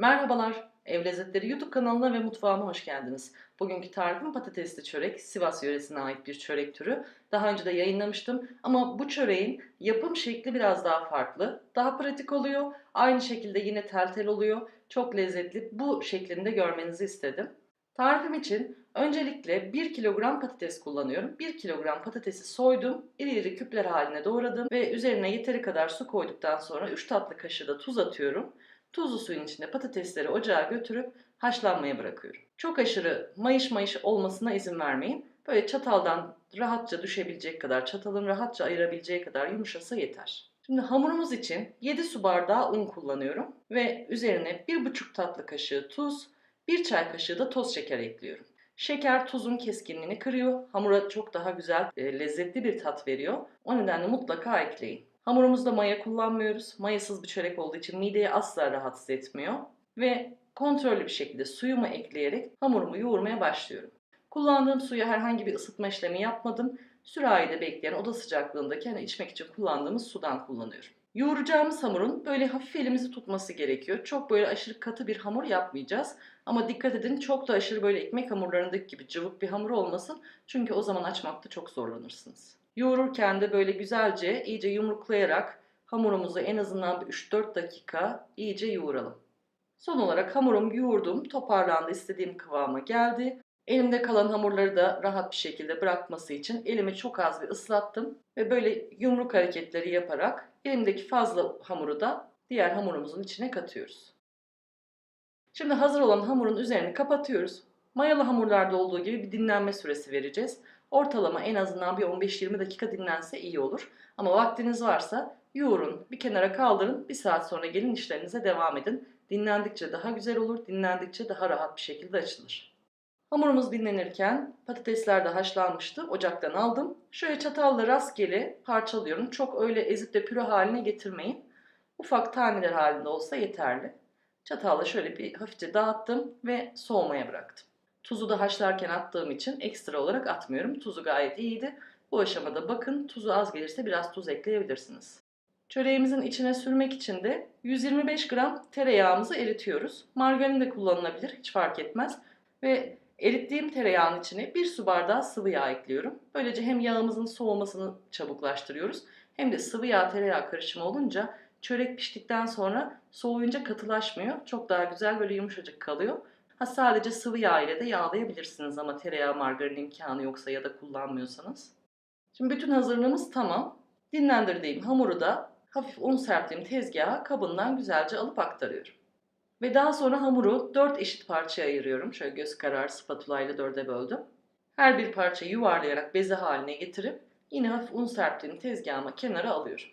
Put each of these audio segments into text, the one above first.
Merhabalar, Ev Lezzetleri YouTube kanalına ve mutfağıma hoş geldiniz. Bugünkü tarifim patatesli çörek, Sivas yöresine ait bir çörek türü. Daha önce de yayınlamıştım ama bu çöreğin yapım şekli biraz daha farklı. Daha pratik oluyor, aynı şekilde yine tel tel oluyor. Çok lezzetli, bu şeklinde görmenizi istedim. Tarifim için öncelikle 1 kilogram patates kullanıyorum. 1 kilogram patatesi soydum, iri iri küpler haline doğradım ve üzerine yeteri kadar su koyduktan sonra 3 tatlı kaşığı da tuz atıyorum. Tuzlu suyun içinde patatesleri ocağa götürüp haşlanmaya bırakıyorum. Çok aşırı mayış mayış olmasına izin vermeyin. Böyle çataldan rahatça düşebilecek kadar, çatalın rahatça ayırabileceği kadar yumuşasa yeter. Şimdi hamurumuz için 7 su bardağı un kullanıyorum ve üzerine 1,5 tatlı kaşığı tuz, 1 çay kaşığı da toz şeker ekliyorum. Şeker tuzun keskinliğini kırıyor, hamura çok daha güzel, e, lezzetli bir tat veriyor. O nedenle mutlaka ekleyin. Hamurumuzda maya kullanmıyoruz. Mayasız bir çörek olduğu için mideyi asla rahatsız etmiyor. Ve kontrollü bir şekilde suyumu ekleyerek hamurumu yoğurmaya başlıyorum. Kullandığım suya herhangi bir ısıtma işlemi yapmadım. Sürahide bekleyen oda sıcaklığındaki hani içmek için kullandığımız sudan kullanıyorum. Yoğuracağımız hamurun böyle hafif elimizi tutması gerekiyor. Çok böyle aşırı katı bir hamur yapmayacağız. Ama dikkat edin çok da aşırı böyle ekmek hamurlarındaki gibi cıvık bir hamur olmasın. Çünkü o zaman açmakta çok zorlanırsınız. Yoğururken de böyle güzelce iyice yumruklayarak hamurumuzu en azından bir 3-4 dakika iyice yoğuralım. Son olarak hamurum yoğurdum, toparlandı, istediğim kıvama geldi. Elimde kalan hamurları da rahat bir şekilde bırakması için elimi çok az bir ıslattım ve böyle yumruk hareketleri yaparak elimdeki fazla hamuru da diğer hamurumuzun içine katıyoruz. Şimdi hazır olan hamurun üzerini kapatıyoruz. Mayalı hamurlarda olduğu gibi bir dinlenme süresi vereceğiz. Ortalama en azından bir 15-20 dakika dinlense iyi olur. Ama vaktiniz varsa yoğurun, bir kenara kaldırın, bir saat sonra gelin işlerinize devam edin. Dinlendikçe daha güzel olur, dinlendikçe daha rahat bir şekilde açılır. Hamurumuz dinlenirken patatesler de haşlanmıştı. Ocaktan aldım. Şöyle çatalla rastgele parçalıyorum. Çok öyle ezip de püre haline getirmeyin. Ufak taneler halinde olsa yeterli. Çatalla şöyle bir hafifçe dağıttım ve soğumaya bıraktım. Tuzu da haşlarken attığım için ekstra olarak atmıyorum. Tuzu gayet iyiydi. Bu aşamada bakın tuzu az gelirse biraz tuz ekleyebilirsiniz. Çöreğimizin içine sürmek için de 125 gram tereyağımızı eritiyoruz. Margarin de kullanılabilir hiç fark etmez. Ve erittiğim tereyağın içine bir su bardağı sıvı yağ ekliyorum. Böylece hem yağımızın soğumasını çabuklaştırıyoruz hem de sıvı yağ tereyağı karışımı olunca çörek piştikten sonra soğuyunca katılaşmıyor. Çok daha güzel böyle yumuşacık kalıyor. Ha sadece sıvı yağ ile de yağlayabilirsiniz ama tereyağı margarin imkanı yoksa ya da kullanmıyorsanız. Şimdi bütün hazırlığımız tamam. Dinlendirdiğim hamuru da hafif un serptiğim tezgaha kabından güzelce alıp aktarıyorum. Ve daha sonra hamuru 4 eşit parçaya ayırıyorum. Şöyle göz kararı spatula ile 4'e böldüm. Her bir parçayı yuvarlayarak beze haline getirip yine hafif un serptiğim tezgahıma kenara alıyorum.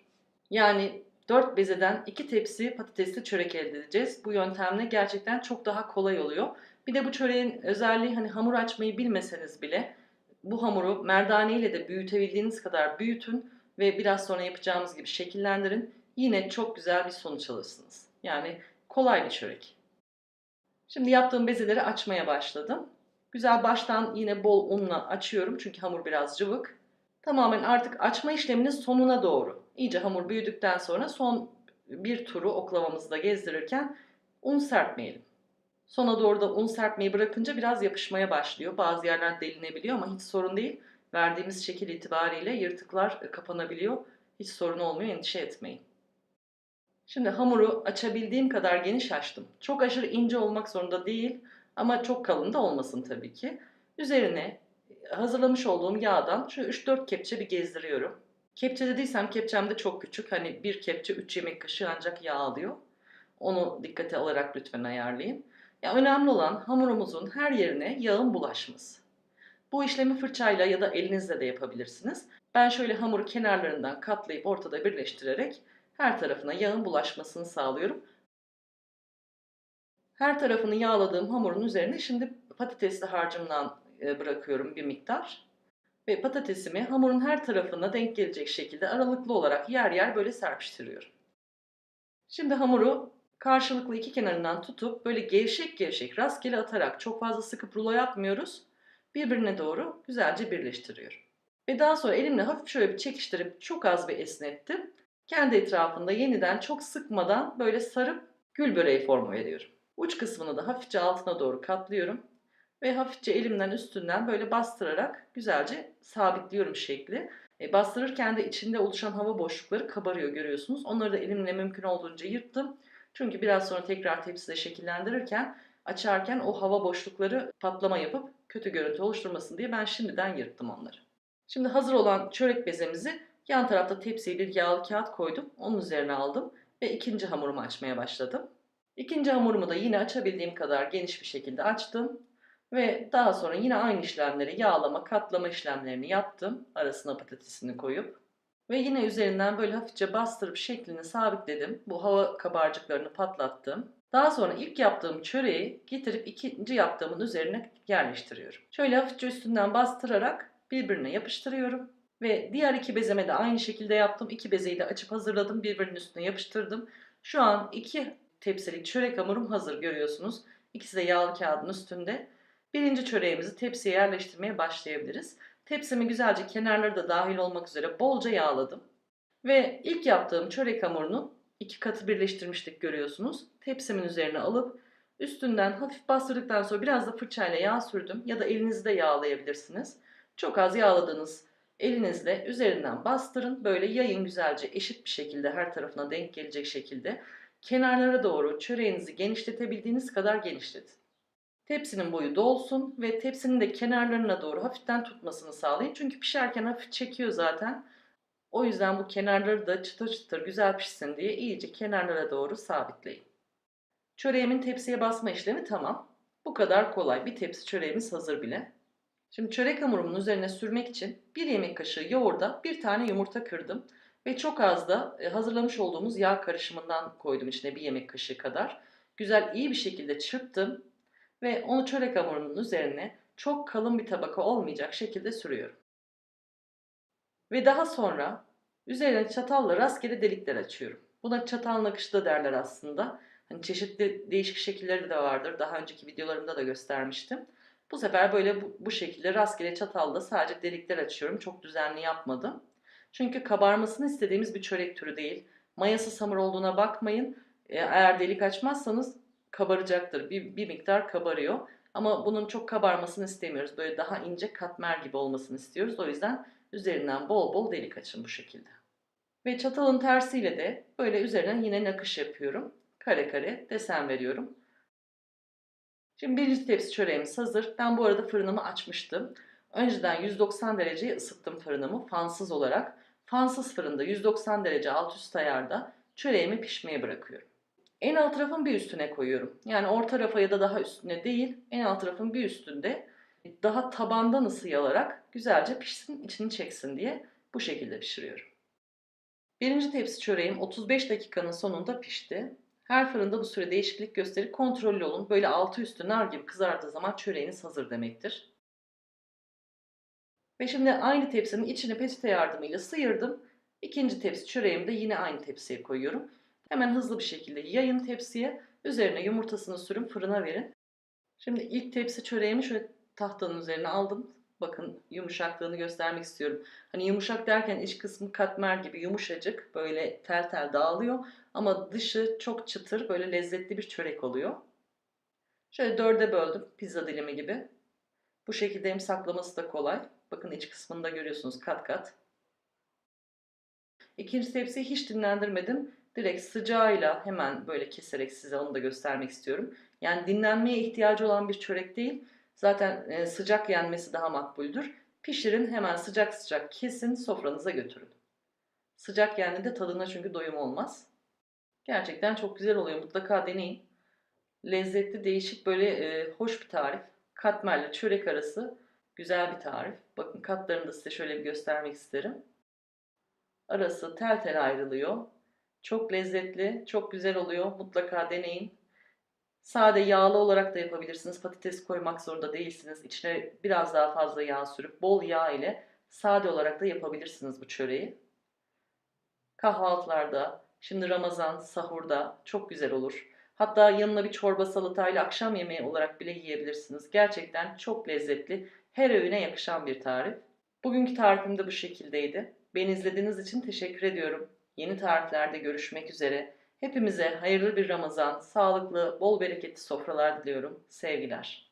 Yani 4 bezeden 2 tepsi patatesli çörek elde edeceğiz. Bu yöntemle gerçekten çok daha kolay oluyor. Bir de bu çöreğin özelliği hani hamur açmayı bilmeseniz bile bu hamuru merdane ile de büyütebildiğiniz kadar büyütün ve biraz sonra yapacağımız gibi şekillendirin. Yine çok güzel bir sonuç alırsınız. Yani kolay bir çörek. Şimdi yaptığım bezeleri açmaya başladım. Güzel baştan yine bol unla açıyorum çünkü hamur biraz cıvık. Tamamen artık açma işleminin sonuna doğru. İyice hamur büyüdükten sonra son bir turu oklavamızda gezdirirken un serpmeyelim. Sona doğru da un serpmeyi bırakınca biraz yapışmaya başlıyor. Bazı yerler delinebiliyor ama hiç sorun değil. Verdiğimiz şekil itibariyle yırtıklar kapanabiliyor. Hiç sorun olmuyor endişe etmeyin. Şimdi hamuru açabildiğim kadar geniş açtım. Çok aşırı ince olmak zorunda değil ama çok kalın da olmasın tabii ki. Üzerine hazırlamış olduğum yağdan şöyle 3-4 kepçe bir gezdiriyorum. Kepçe dediysem kepçem de çok küçük. Hani bir kepçe 3 yemek kaşığı ancak yağ alıyor. Onu dikkate alarak lütfen ayarlayın. Ya önemli olan hamurumuzun her yerine yağın bulaşması. Bu işlemi fırçayla ya da elinizle de yapabilirsiniz. Ben şöyle hamuru kenarlarından katlayıp ortada birleştirerek her tarafına yağın bulaşmasını sağlıyorum. Her tarafını yağladığım hamurun üzerine şimdi patatesli harcımdan e, bırakıyorum bir miktar. Ve patatesimi hamurun her tarafına denk gelecek şekilde aralıklı olarak yer yer böyle serpiştiriyorum. Şimdi hamuru karşılıklı iki kenarından tutup böyle gevşek gevşek rastgele atarak çok fazla sıkıp rulo yapmıyoruz. Birbirine doğru güzelce birleştiriyorum. Ve daha sonra elimle hafif şöyle bir çekiştirip çok az bir esnettim. Kendi etrafında yeniden çok sıkmadan böyle sarıp gül böreği formu veriyorum. Uç kısmını da hafifçe altına doğru katlıyorum. Ve hafifçe elimden üstünden böyle bastırarak güzelce sabitliyorum şekli. E, bastırırken de içinde oluşan hava boşlukları kabarıyor görüyorsunuz. Onları da elimle mümkün olduğunca yırttım. Çünkü biraz sonra tekrar tepside şekillendirirken açarken o hava boşlukları patlama yapıp kötü görüntü oluşturmasın diye ben şimdiden yırttım onları. Şimdi hazır olan çörek bezemizi yan tarafta tepsiye bir yağlı kağıt koydum. Onun üzerine aldım ve ikinci hamurumu açmaya başladım. İkinci hamurumu da yine açabildiğim kadar geniş bir şekilde açtım. Ve daha sonra yine aynı işlemleri yağlama, katlama işlemlerini yaptım. Arasına patatesini koyup. Ve yine üzerinden böyle hafifçe bastırıp şeklini sabitledim. Bu hava kabarcıklarını patlattım. Daha sonra ilk yaptığım çöreği getirip ikinci yaptığımın üzerine yerleştiriyorum. Şöyle hafifçe üstünden bastırarak birbirine yapıştırıyorum. Ve diğer iki bezeme de aynı şekilde yaptım. İki bezeyi de açıp hazırladım. Birbirinin üstüne yapıştırdım. Şu an iki tepsilik çörek hamurum hazır görüyorsunuz. İkisi de yağlı kağıdın üstünde. Birinci çöreğimizi tepsiye yerleştirmeye başlayabiliriz. Tepsimi güzelce kenarları da dahil olmak üzere bolca yağladım. Ve ilk yaptığım çörek hamurunu iki katı birleştirmiştik görüyorsunuz. Tepsimin üzerine alıp üstünden hafif bastırdıktan sonra biraz da fırçayla yağ sürdüm ya da elinizde yağlayabilirsiniz. Çok az yağladığınız elinizle üzerinden bastırın. Böyle yayın güzelce eşit bir şekilde her tarafına denk gelecek şekilde. Kenarlara doğru çöreğinizi genişletebildiğiniz kadar genişletin. Tepsinin boyu dolsun ve tepsinin de kenarlarına doğru hafiften tutmasını sağlayın. Çünkü pişerken hafif çekiyor zaten. O yüzden bu kenarları da çıtır çıtır güzel pişsin diye iyice kenarlara doğru sabitleyin. Çöreğimin tepsiye basma işlemi tamam. Bu kadar kolay. Bir tepsi çöreğimiz hazır bile. Şimdi çörek hamurumun üzerine sürmek için bir yemek kaşığı yoğurda bir tane yumurta kırdım. Ve çok az da e, hazırlamış olduğumuz yağ karışımından koydum içine bir yemek kaşığı kadar. Güzel iyi bir şekilde çırptım ve onu çörek hamurunun üzerine çok kalın bir tabaka olmayacak şekilde sürüyorum. Ve daha sonra üzerine çatalla rastgele delikler açıyorum. Buna çatal nakışı da derler aslında. Hani çeşitli değişik şekilleri de vardır. Daha önceki videolarımda da göstermiştim. Bu sefer böyle bu, bu şekilde rastgele çatalla sadece delikler açıyorum. Çok düzenli yapmadım. Çünkü kabarmasını istediğimiz bir çörek türü değil. Mayası hamur olduğuna bakmayın. Eğer delik açmazsanız kabaracaktır. Bir, bir miktar kabarıyor. Ama bunun çok kabarmasını istemiyoruz. Böyle daha ince katmer gibi olmasını istiyoruz. O yüzden üzerinden bol bol delik açın bu şekilde. Ve çatalın tersiyle de böyle üzerinden yine nakış yapıyorum. Kare kare desen veriyorum. Şimdi birinci tepsi çöreğimiz hazır. Ben bu arada fırınımı açmıştım. Önceden 190 dereceye ısıttım fırınımı fansız olarak. Fansız fırında 190 derece alt üst ayarda çöreğimi pişmeye bırakıyorum. En alt tarafın bir üstüne koyuyorum. Yani orta rafa ya da daha üstüne değil, en alt tarafın bir üstünde daha tabandan ısıyı alarak güzelce pişsin, içini çeksin diye bu şekilde pişiriyorum. Birinci tepsi çöreğim 35 dakikanın sonunda pişti. Her fırında bu süre değişiklik gösterip kontrollü olun. Böyle altı üstü nar gibi kızardığı zaman çöreğiniz hazır demektir. Ve şimdi aynı tepsinin içini peçete yardımıyla sıyırdım. İkinci tepsi çöreğimi de yine aynı tepsiye koyuyorum. Hemen hızlı bir şekilde yayın tepsiye. Üzerine yumurtasını sürün fırına verin. Şimdi ilk tepsi çöreğimi şöyle tahtanın üzerine aldım. Bakın yumuşaklığını göstermek istiyorum. Hani yumuşak derken iç kısmı katmer gibi yumuşacık böyle tel tel dağılıyor. Ama dışı çok çıtır böyle lezzetli bir çörek oluyor. Şöyle dörde böldüm pizza dilimi gibi. Bu şekilde hem saklaması da kolay. Bakın iç kısmında görüyorsunuz kat kat. İkinci tepsiyi hiç dinlendirmedim. Direkt sıcağıyla hemen böyle keserek size onu da göstermek istiyorum. Yani dinlenmeye ihtiyacı olan bir çörek değil. Zaten e, sıcak yenmesi daha makbuldür. Pişirin hemen sıcak sıcak kesin sofranıza götürün. Sıcak yendiğinde tadına çünkü doyum olmaz. Gerçekten çok güzel oluyor. Mutlaka deneyin. Lezzetli, değişik, böyle e, hoş bir tarif. Katmerle çörek arası güzel bir tarif. Bakın katlarını da size şöyle bir göstermek isterim. Arası tel tel ayrılıyor. Çok lezzetli, çok güzel oluyor. Mutlaka deneyin. Sade yağlı olarak da yapabilirsiniz. Patates koymak zorunda değilsiniz. İçine biraz daha fazla yağ sürüp bol yağ ile sade olarak da yapabilirsiniz bu çöreği. Kahvaltılarda, şimdi Ramazan, sahurda çok güzel olur. Hatta yanına bir çorba salatayla akşam yemeği olarak bile yiyebilirsiniz. Gerçekten çok lezzetli, her öğüne yakışan bir tarif. Bugünkü tarifim de bu şekildeydi. Beni izlediğiniz için teşekkür ediyorum. Yeni tariflerde görüşmek üzere. Hepimize hayırlı bir Ramazan, sağlıklı, bol bereketli sofralar diliyorum. Sevgiler.